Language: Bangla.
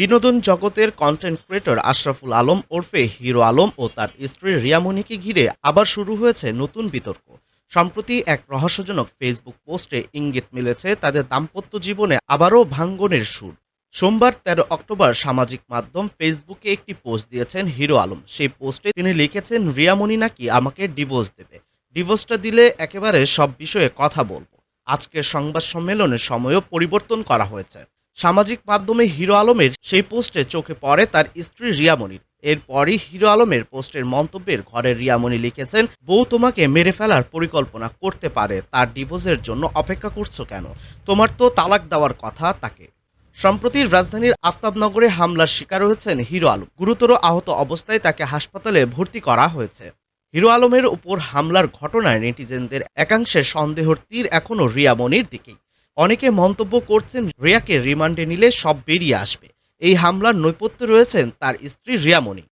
বিনোদন জগতের কন্টেন্ট ক্রিয়েটর আশরাফুল আলম ওরফে হিরো আলম ও তার স্ত্রী রিয়ামণিকে ঘিরে আবার শুরু হয়েছে নতুন বিতর্ক। সম্প্রতি এক রহস্যজনক ফেসবুক পোস্টে ইঙ্গিত মিলেছে তাদের দাম্পত্য জীবনে আবারও ভাঙ্গনের সুর। সোমবার তেরো অক্টোবর সামাজিক মাধ্যম ফেসবুকে একটি পোস্ট দিয়েছেন হিরো আলম। সেই পোস্টে তিনি লিখেছেন রিয়ামণি নাকি আমাকে ডিভোর্স দেবে। ডিভোর্সটা দিলে একেবারে সব বিষয়ে কথা বলব। আজকের সংবাদ সম্মেলনের সময়ও পরিবর্তন করা হয়েছে। সামাজিক মাধ্যমে হিরো আলমের সেই পোস্টে চোখে পড়ে তার স্ত্রী রিয়ামণির এরপরই হিরো আলমের পোস্টের মন্তব্যের ঘরে রিয়ামণি লিখেছেন, বউ তোমাকে মেরে ফেলার পরিকল্পনা করতে পারে, তার ডিভোর্সের জন্য অপেক্ষা করছ কেন? তোমার তো তালাক দেওয়ার কথা তাকে। সম্প্রতি রাজধানীর আফতাবনগরে হামলার শিকার হয়েছেন হিরো আলম। গুরুতর আহত অবস্থায় তাকে হাসপাতালে ভর্তি করা হয়েছে। হিরো আলমের উপর হামলার ঘটনায় নেটিজেনদের একাংশে সন্দেহর তীর এখনও রিয়ামণির দিকেই। অনেকে মন্তব্য করছেন রিয়াকে রিমান্ডে নিলে সব বেরিয়ে আসবে। এই হামলার নৈপথ্যে রয়েছেন তার স্ত্রী রিয়ামণি।